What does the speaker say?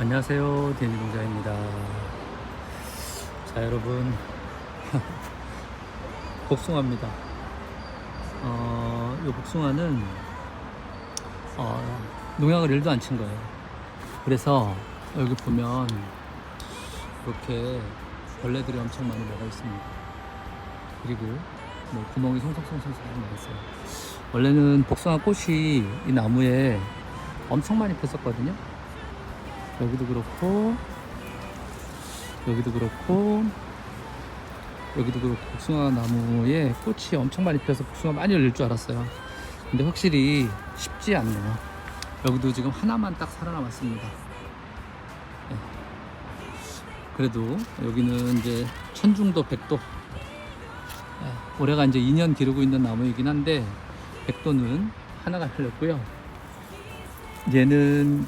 안녕하세요 데니 농자입니다. 자 여러분. 복숭아입니다. 어, 이 복숭아는 어, 농약을 1도 안 친 거예요. 그래서 여기 보면 이렇게 벌레들이 엄청 많이 먹어 있습니다. 그리고 뭐 구멍이 송송송송 나고 있어요. 원래는 복숭아 꽃이 이 나무에 엄청 많이 폈었거든요 여기도 그렇고 여기도 그렇고 여기도 그렇고 복숭아 나무에 꽃이 엄청 많이 펴서 복숭아 많이 열릴 줄 알았어요. 근데 확실히 쉽지 않네요. 여기도 지금 하나만 딱 살아남았습니다. 네. 그래도 여기는 이제 천중도 백도. 네, 올해가 이제 2년 기르고 있는 나무이긴 한데 백도는 하나가 열렸고요. 얘는